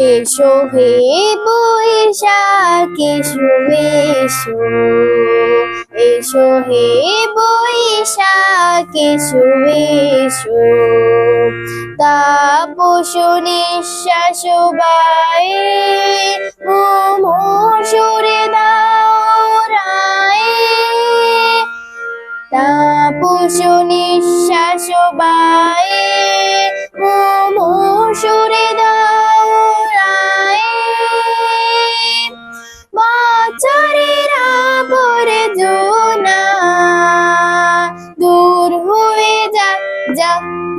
এসো হে বৈশাখ এসো এসো এসো হে বৈশাখ এসো এসো তাপস নিঃশ্বাস বায়ে মোমোসরে দাও রায়ে তাপস নিঃশ্বাস বায়ে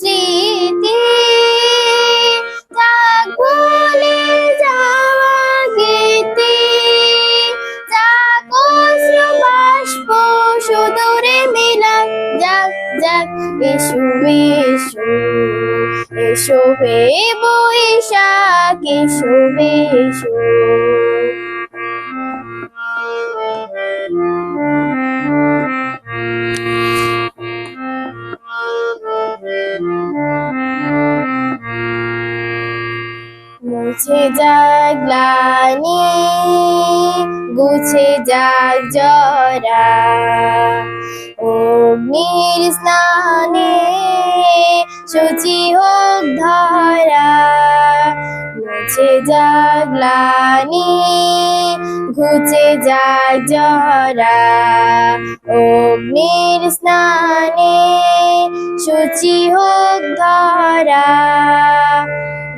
স্মৃতি যাক ভুলে যাওয়া গীতি যাক অশ্রু বাষ্প সুদূরে মিলা যাক যাক হে বৈশাখ, এসো এসো। মুছে যাক গ্লানি গুছে যাক জরা। অগ্নির স্নানে শুচি হোক ধরা। মুছে যাক গ্লানি ঘুচে যাক জরা। অগ্নির স্নানে শুচি হোক ধরা।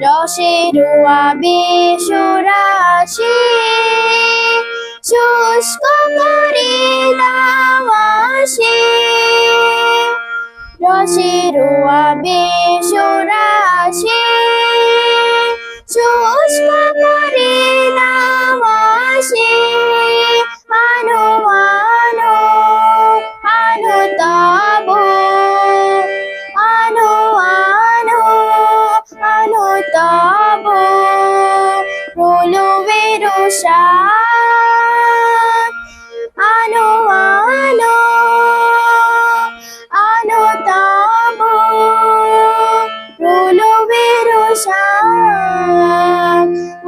রসের আবেশরাশি শুষ্ক করে দাওয়াশে রসের আবেশরাশি বেরোসা আনো আনো আনো তাবো রোলো বেরোসা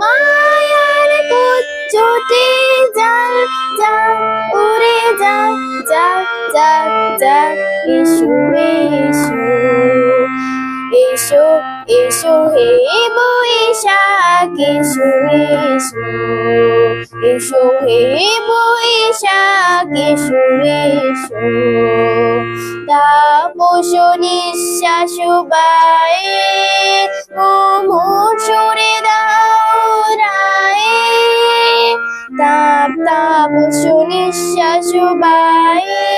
মায়ার কুচ্চুতে যান যান উড়ে যান যাক যাক যাক এসো এসো এসো হে বৈশাখ এসো এসো। এসো হে বৈশাখ এসো। এসো তাপস নিঃশ্বাস বায়ে মোমোসরে দাও রায়ে। তাপ তাপস নিঃশ্বাস বায়ে